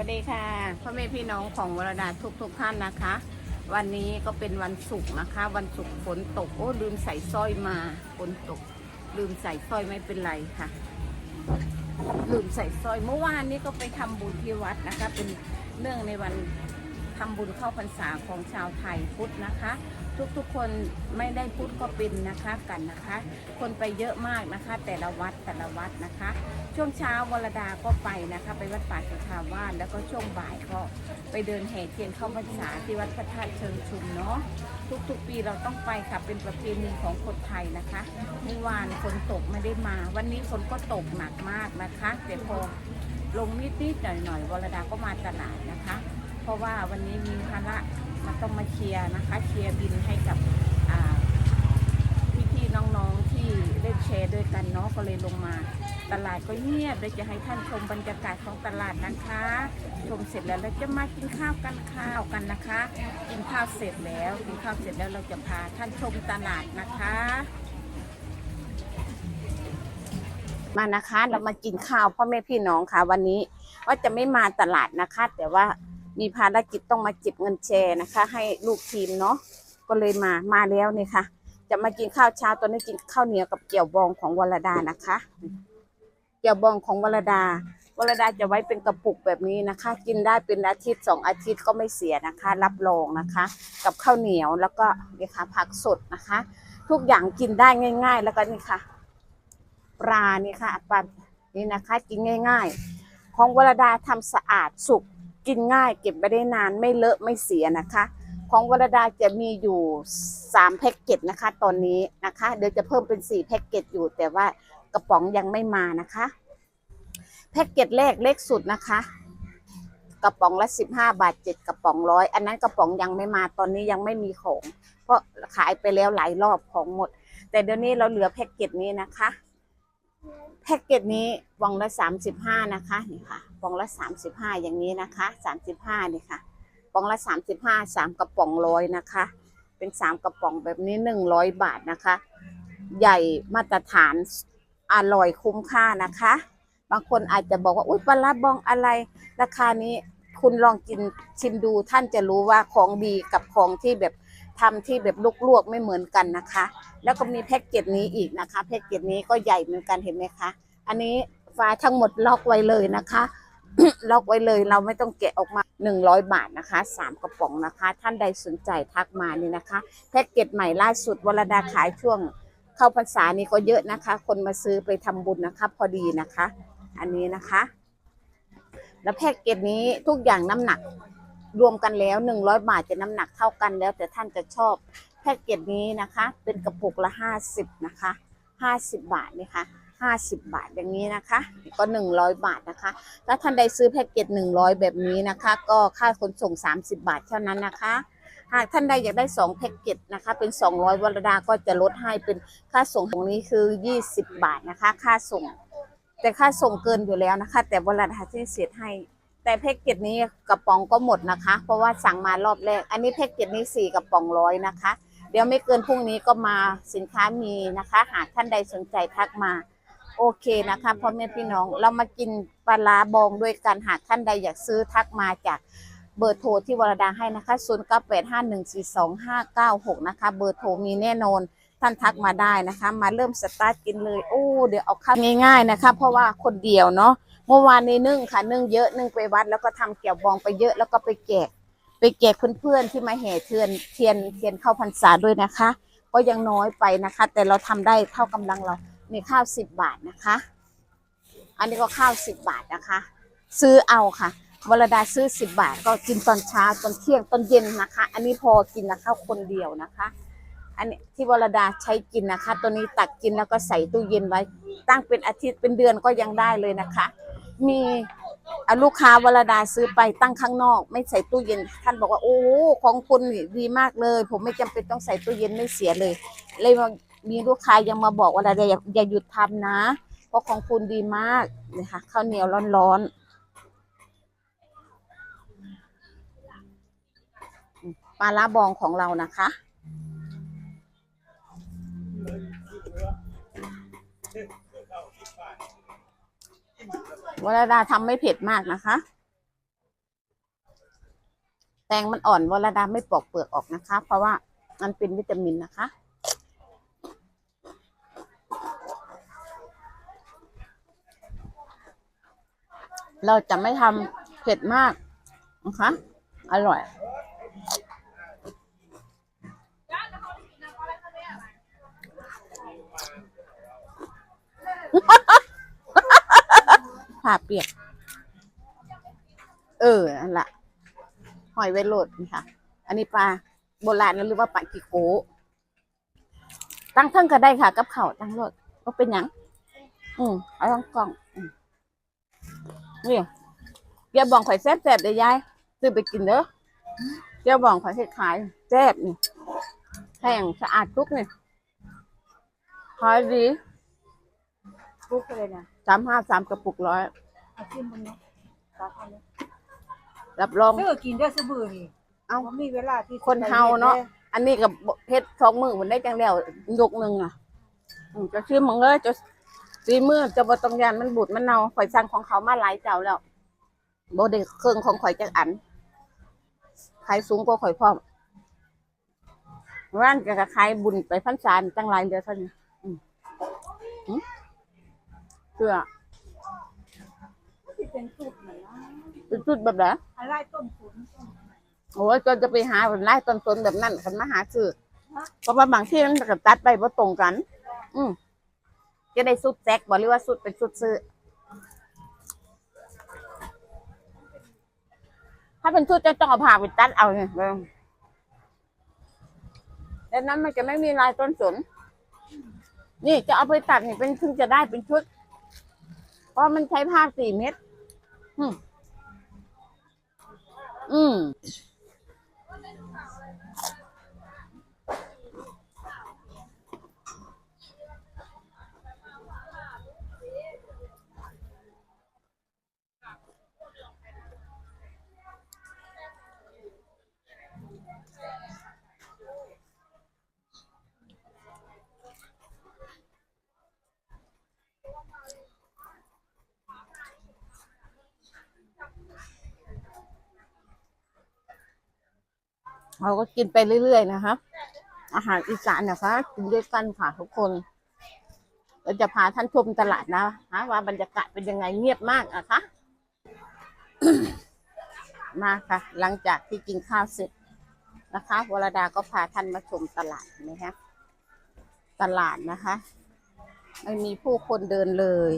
วัสดีค่ะพ่อแม่พี่น้องของวรดาทุกทุกๆท่านนะคะ วันนี้ก็เป็นวันศุกร์นะคะ วันศุกร์ฝนตกโอ้ลืมใส่สร้อยมาฝนตก ลืมใส่สร้อยไม่เป็นไรค่ะ ลืมใส่สร้อยเมื่อวานนี้ก็ไปทำบุญที่วัดนะคะ เป็นเนื่องในวันทำบุญเข้าพรรษาของชาวไทยพุทธนะคะ ทุกๆ คนไม่ได้พุทธก็เป็นนะคะกันนะคะ คนไปเยอะมากนะคะ แต่ละวัดแต่ละวัดนะคะ ช่วงเช้าวรดาก็ไปนะคะ ไปวัดป่าสุทาวาสแล้วก็ช่วงบ่ายก็ไปเดินแห่เทียนเข้าพรรษาที่วัดพระธาตุเชิงชุมเนาะทุกๆ ปีเราต้องไปค่ะเป็นประเพณีของคนไทยนะคะเมื่อวานฝนตกไม่ได้มา วันนี้ฝนก็ตกหนักมากนะคะแต่พอลงนิดๆหน่อยๆวรดาก็มาตลาดนะคะ ราะว่าวันนี้มีภาระมันต้องมาเชียร์นะคะ เชียร์บินให้กับพี่ๆน้องๆที่เล่นแชร์ด้วยกันเนาะก็เลยลงมา ตลาดก็เงียบเลยจะให้ท่านชมบรรยากาศของตลาดนะคะ ชมเสร็จแล้วเราจะมากินข้าวกันข้าวกันนะคะ กินข้าวเสร็จแล้วกินข้าวเสร็จแล้วเราจะพาท่านชมตลาดนะคะมานะคะเรามากินข้าวพ่อแม่พี่น้องค่ะ วันนี้ว่าจะไม่มาตลาดนะคะ แต่ว่า มีภารกิจต้องมาเก็บเงินแชร์นะคะ ให้ลูกทีมเนาะก็เลยมามาแล้วนี่ค่ะ จะมากินข้าวเช้าตอนนี้กินข้าวเหนียวกับเกี่ยวบองของวรดานะคะ เกี่ยวบองของวรดาวรดาจะไว้เป็นกระปุกแบบนี้นะคะ กินได้เป็นอาทิตย์สองอาทิตย์ก็ไม่เสียนะคะ รับรองนะคะ กับข้าวเหนียวแล้วก็นี่ค่ะผักสดนะคะ ทุกอย่างกินได้ง่าย ๆ แล้วก็นี่ค่ะ ปลานี่ค่ะปลานี่นะคะ กินง่าย ๆ ของวรดาทำสะอาดสุก กินง่าย เก็บไปได้นานไม่เลอะไม่เสียนะคะ ของวรดาจะมีอยู่3แพ็กเกจนะคะ ตอนนี้นะคะ เดี๋ยวจะเพิ่มเป็น4แพ็กเกจอยู่ แต่ว่ากระป๋องยังไม่มานะคะแพ็กเกจแรกเล็กสุดนะคะ กระป๋องละ15 บาท 7 กระป๋องร้อยอันนั้นกระป๋องยังไม่มาตอนนี้ยังไม่มีของ เพราะขายไปแล้วหลายรอบของหมด แต่เดี๋ยวนี้เราเหลือแพ็กเกจนี้นะคะแพ็กเกจนี้วองละ35นะคะนี่ค่ะ วองละ 35 อย่างนี้นะคะ 35นี่ค่ะกล่องละ 35 3 กระป๋องร้อยนะคะ เป็น 3 กระป๋องแบบนี้ 100 บาทนะคะ ใหญ่มาตรฐานอร่อยคุ้มค่านะคะ บางคนอาจจะบอกว่า อุ้ยปลาร้าบองอะไร ราคานี้คุณลองกินชิมดูท่านจะรู้ว่าของดีกับของที่แบบทำที่แบบลวกๆไม่เหมือนกันนะคะ แล้วก็มีแพ็กเกจนี้อีกนะคะ แพ็กเกจนี้ก็ใหญ่เหมือนกันเห็นไหมคะ อันนี้ฟ้าทั้งหมดล็อกไว้เลยนะคะ ล็อกไว้เลยเราไม่ต้องแกะออกมา 100 บาทนะคะ3กระป๋องนะคะ ท่านใดสนใจทักมานี่นะคะแพ็กเกจใหม่ล่าสุดวรดาขายช่วงเข้าพรรษานี่ก็เยอะนะคะ คนมาซื้อไปทำบุญนะคะ พอดีนะคะ อันนี้นะคะ แล้วแพ็กเกจนี้ทุกอย่างน้ำหนักรวมกันแล้ว 100 บาทจะน้ำหนักเท่ากันแล้ว แต่ท่านจะชอบแพ็กเกจนี้นะคะ เป็นกระปุกละ 50 นะคะ 50 บาทนี่ค่ะ 50 บาทอย่างนี้นะคะ ก็ 100 บาทนะคะ ถ้าท่านใดซื้อแพ็กเกจ100 แบบนี้นะคะ ก็ค่าขนส่ง 30 บาทเท่านั้นนะคะ หากท่านใดอยากได้ 2แพ็กเกจนะคะ เป็น 200วรดาก็จะลดให้เป็นค่าส่งตรงนี้คือ 20 บาทนะคะ ค่าส่ง แต่ค่าส่งเกินอยู่แล้วนะคะ แต่วรดาที่เสียให้แต่แพ็กเกจนี้กระป๋องก็หมดนะคะ เพราะว่าสั่งมารอบแรก อันนี้แพ็กเกจนี้4กระป๋องร้อยนะคะ เดี๋ยวไม่เกินพรุ่งนี้ก็มาสินค้ามีนะคะ หากท่านใดสนใจทักมา โอเคนะคะพ่อแม่พี่น้องเรามากินปลาร้าบองด้วยกันหากท่านใดอยากซื้อทักมาจากเบอร์โทรที่วรดาให้นะคะ 0 9 8 5 1 4 2 5 9 6 นะคะ เบอร์โทรมีแน่นอน ท่านทักมาได้นะคะ มาเริ่มสตาร์ทกินเลย โอ้ เดี๋ยวเอาข้าวง่ายๆนะคะ เพราะว่าคนเดียวเนาะ เมื่อวานนี้นึ่งค่ะ นึ่งเยอะ นึ่งไปวัด แล้วก็ทำเกี่ยวบองไปเยอะ แล้วก็ไปแจก ไปแจกเพื่อนๆที่มาแห่เทียน เทียน เทียนเข้าพรรษาด้วยนะคะ ก็ยังน้อยไปนะคะ แต่เราทำได้เท่ากำลังเรา มีข้าวสิบบาทนะคะ อันนี้ก็ข้าวสิบบาทนะคะ ซื้อเอาค่ะวรดาซื้อสิบบาท ก็กินตอนเช้าตอนเที่ยงตอนเย็นนะคะ อันนี้พอกินนะข้าวคนเดียวนะคะ อันนี้ที่วรดาใช้กินนะคะ ตัวนี้ตักกินแล้วก็ใส่ตู้เย็นไว้ ตั้งเป็นอาทิตย์เป็นเดือนก็ยังได้เลยนะคะ มีลูกค้าวรดาซื้อไปตั้งข้างนอก ไม่ใส่ตู้เย็น ท่านบอกว่าโอ้ของคุณดีมากเลย ผมไม่จำเป็นต้องใส่ตู้เย็นไม่เสียเลย เลย มีลูกค้ายังมาบอกว่าอะไรอย่าอย่าหยุดทำนะ เพราะของคุณดีมากนะคะข้าวเหนียวร้อนๆปลาลาบองของเรานะคะวรดาทำไม่เผ็ดมากนะคะ แตงมันอ่อนวรดาไม่ปอกเปลือกออกนะคะ เพราะว่ามันเป็นวิตามินนะคะ เราจะไม่ทำเผ็ดมากนะคะอร่อยผ้าเปียก เออ นั่นละหอยเวโรดนี่ค่ะ อันนี้ปลาโบราณหรือว่าปลากิโก ตั้งเท่งก็ได้ค่ะ กับเขาตั้งรถก็เป็นยัง อืมเอาทั้งกล่อง นี่เกี๊ยวบองข่อยแซ่บแซ่บๆเลยยายซื้อไปกินเด้อเกี๊ยวบองข่อยขายๆแซ่บนี่แห้งสะอาดทุกนี่ขายดีปุ๊กเลยนะสามห้าสามกระปุกร้อยเอาขึ้นบนนี้ตาเอาเลยรับรอง ซื้อกินได้สบือนี่เอ้า บ่มีเวลาที่คนเฮาเนาะ อันนี้กับเพชรสองมือมันได้จังแล้วยกหนึ่งอะอืมจะชื่อมึงเลยจะ สีมือจะบต้องยานมันบูดมันเนาข่อยสั่งของเขามาหลายเจ้าแล้วโบได้เครื่องของข่อยจังอันขายสูงกว่าข่อยพร้อมร้านก็ขายบุญไปพันสานตั้งหลายเดือนเท่านี้อืมเพื่อเป็นจุดไหนเป็นจุดแบบไหนอะไรต้นทุนโอ้ยก็จะไปหาผลไล่ต้นตนแบบนั้นกันมาหาซื้อเพราะว่าบางที่มันก็ตัดไปว่าตรงกัน อืม จะได้สุดแซกบอกหรือว่าสุดเป็นสุดซื้อ ถ้าเป็นสุดจะต้องเอาผ่าไปตัดเอาเนี่ยเบิ่งดังนั้นมันจะไม่มีลายต้นสน นี่จะเอาไปตัดนี่เป็นถึงจะได้เป็นชุด เพราะมันใช้ผ้าสี่เม็ดอืมอืม เราก็กินไปเรื่อยๆนะคะ อาหารอีสานนะคะกินด้วยกันค่ะทุกคนเราจะพาท่านชมตลาดนะคะว่าบรรยากาศเป็นยังไงเงียบมากอะคะ มาค่ะ หลังจากที่กินข้าวเสร็จนะคะวรดาก็พาท่านมาชมตลาดเห็นะคะตลาดนะคะ ไม่มีผู้คนเดินเลย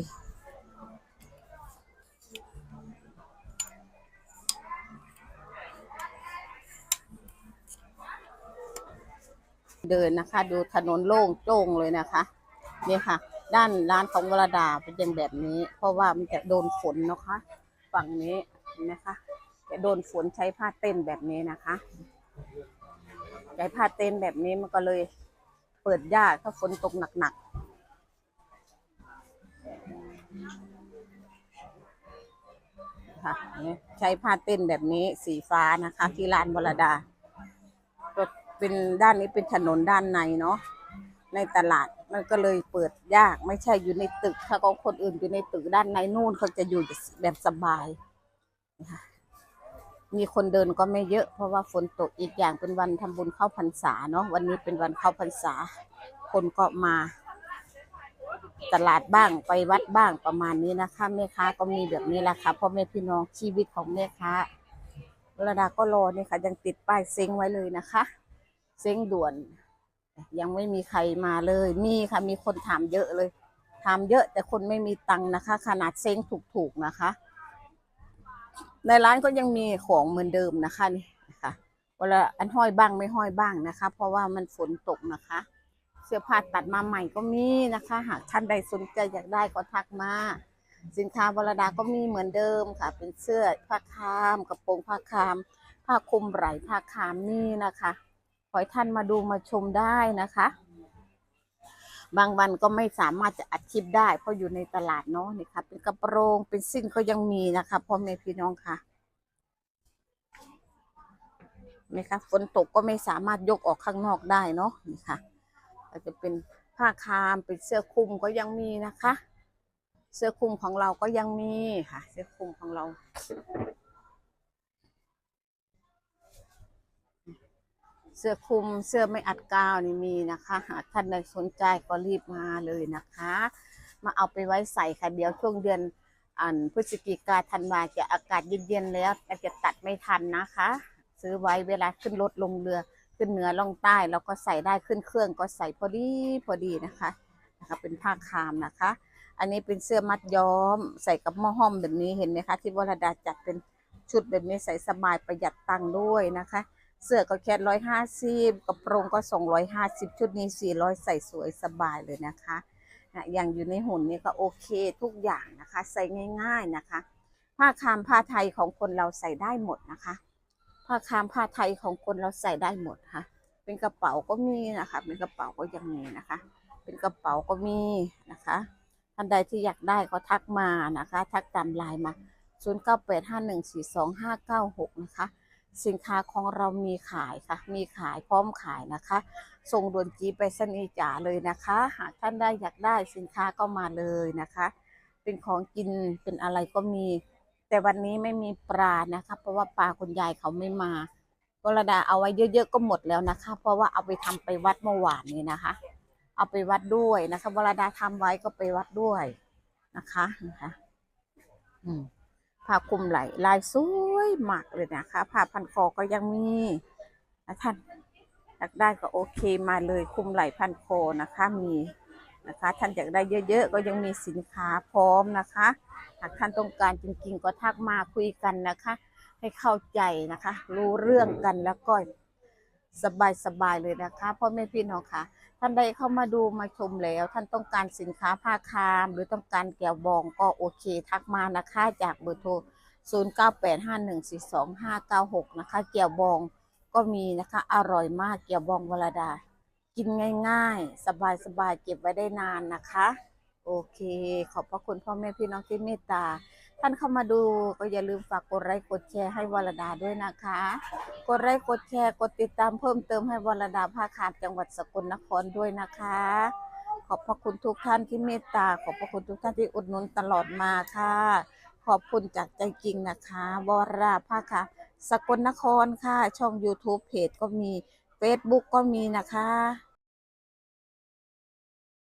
เดินนะคะ ดูถนนโล่งโจ้งเลยนะคะเนี่ยค่ะ ด้านร้านของวรดาเป็นยังแบบนี้ เพราะว่ามันจะโดนฝนนะคะ ฝั่งนี้นะคะจะโดนฝนใช้ผ้าเต้นแบบนี้นะคะใช้ผ้าเต้นแบบนี้มันก็เลยเปิดยากถ้าฝนตกหนักๆค่ะนี่ใช้ผ้าเต้นแบบนี้สีฟ้านะคะ ที่ร้านวรดา เป็นด้านนี้เป็นถนนด้านในเนาะในตลาดมันก็เลยเปิดยากไม่ใช่อยู่ในตึก ถ้าของคนอื่นอยู่ในตึกด้านในนู่นเขาจะอยู่แบบสบายมีคนเดินก็ไม่เยอะ เพราะว่าฝนตกอีกอย่างเป็นวันทำบุญเข้าพรรษาเนาะวันนี้เป็นวันเข้าพรรษา คนก็มา ตลาดบ้างไปวัดบ้างประมาณนี้นะคะแม่ค้าก็มีแบบนี้แหละค่ะพ่อแม่พี่น้องชีวิตของแม่ค้าระดาก็รอเนี่ยค่ะยังติดป้ายเซ็งไว้เลยนะคะ เซ็งด่วน ยังไม่มีใครมาเลย มีค่ะมีคนถามเยอะเลยถามเยอะแต่คนไม่มีตังค์นะคะ ขนาดเซ็งถูกๆนะคะ ในร้านก็ยังมีของเหมือนเดิมนะคะนี่นะคะเวลาอันห้อยบ้างไม่ห้อยบ้างนะคะ เพราะว่ามันฝนตกนะคะ เสื้อผ้าตัดมาใหม่ก็มีนะคะ หากท่านใดสนใจอยากได้ก็ทักมาสินค้าวรดาก็มีเหมือนเดิมค่ะ เป็นเสื้อผ้าคามกระโปรงผ้าคาม ผ้าคลุมไหล่ผ้าคามนี่นะคะ ขอให้ท่านมาดูมาชมได้นะคะ บางวันก็ไม่สามารถจะอัดคลิปได้ เพราะอยู่ในตลาดเนาะนี่ค่ะเป็นกระโปรงเป็นสิ้นก็ยังมีนะคะพ่อแม่พี่น้องค่ะนี่ค่ะฝนตกก็ไม่สามารถยกออกข้างนอกได้เนาะนี่ค่ะก็จะเป็นผ้าคามเป็นเสื้อคลุมก็ยังมีนะคะ เสื้อคลุมของเราก็ยังมีค่ะ เสื้อคลุมของเรา เสื้อคลุมเสื้อไม่อัดกาวนี่มีนะคะ หากท่านใดสนใจก็รีบมาเลยนะคะ มาเอาไปไว้ใส่ค่ะเดี๋ยวช่วงเดือนอันพฤศจิกาธันวาจะอากาศเย็นๆแล้วอาจจะตัดไม่ทันนะคะ ซื้อไว้เวลาขึ้นรถลงเรือขึ้นเหนือล่องใต้แล้วก็ใส่ได้ขึ้นเครื่องก็ใส่พอดีพอดีนะคะนะคะเป็นผ้าคามนะคะ อันนี้เป็นเสื้อมัดย้อม ใส่กับหม้อห้อมแบบนี้เห็นไหมคะ ที่วรดาจัดเป็นชุดแบบนี้ใส่สบายประหยัดตังค์ด้วยนะคะ เสื้อก็แค่ร้อยห้าสิบกระโปรงก็สองร้อยห้าสิบชุดนี้สี่ร้อยใส่สวยสบายเลยนะคะนะอย่างอยู่ในหุ่นนี่ก็โอเคทุกอย่างนะคะ ใส่ง่ายๆนะคะ ผ้าคามผ้าไทยของคนเราใส่ได้หมดนะคะ ผ้าคามผ้าไทยของคนเราใส่ได้หมดค่ะ เป็นกระเป๋าก็มีนะคะ เป็นกระเป๋าก็ยังมีนะคะ เป็นกระเป๋าก็มีนะคะท่านใดที่อยากได้ก็ทักมานะคะ ทักตามไลน์มา 0985142596 นะคะ สินค้าของเรามีขายค่ะ มีขายพร้อมขายนะคะ ส่งด่วนจีไปสนีจ๋าเลยนะคะ หากท่านได้อยากได้สินค้าก็มาเลยนะคะ เป็นของกินเป็นอะไรก็มี แต่วันนี้ไม่มีปลานะคะ เพราะว่าปลาคุณยายเขาไม่มาวรดาเอาไว้เยอะๆก็หมดแล้วนะคะ เพราะว่าเอาไปทำไปวัดเมื่อวานนี้นะคะ เอาไปวัดด้วยนะคะวรดาทำไว้ก็ไปวัดด้วยนะคะนะคะ อืม ผ้าคลุมไหลลายสวยมากเลยนะคะผ้าพันคอก็ยังมีนะท่านอยากได้ก็โอเคมาเลยคลุมไหลพันคอนะคะมีนะคะ ท่านอยากได้เยอะ ๆ ก็ยังมีสินค้าพร้อมนะคะหากท่านต้องการจริง ๆ ก็ทักมาคุยกันนะคะ ให้เข้าใจนะคะ รู้เรื่องกันแล้วก็ สบายๆเลยนะคะพ่อแม่พี่น้องค่ะ ท่านใดเข้ามาดูมาชมแล้ว ท่านต้องการสินค้าผ้าคาม หรือต้องการแก้วบองก็โอเค ทักมานะคะจากเบอร์โทร 0985142596 นะคะแก้วบองก็มีนะคะอร่อยมากแก้วบองวรดา กินง่ายๆ สบายๆ เก็บไว้ได้นานนะคะ โอเค ขอบพระคุณพ่อแม่พี่น้องที่เมตตาท่านเข้ามาดูก็อย่าลืมฝากกดไลค์กดแชร์ให้วรดาด้วยนะคะ ดไลค์กดแชร์กดติดตามเพิ่มเติมให้วรดาภาคาดจังหวัดสกลนครด้วยนะคะ ขอบพระคุณทุกท่านที่เมตตา ขอบพระคุณทุกท่านที่อุดหนุนตลอดมาค่ะ ขอบคุณจากใจจริงนะคะวราภาคค่ะสกลนครค่ะ ช่อง YouTube เพจก็มี Facebook ก็มีนะคะ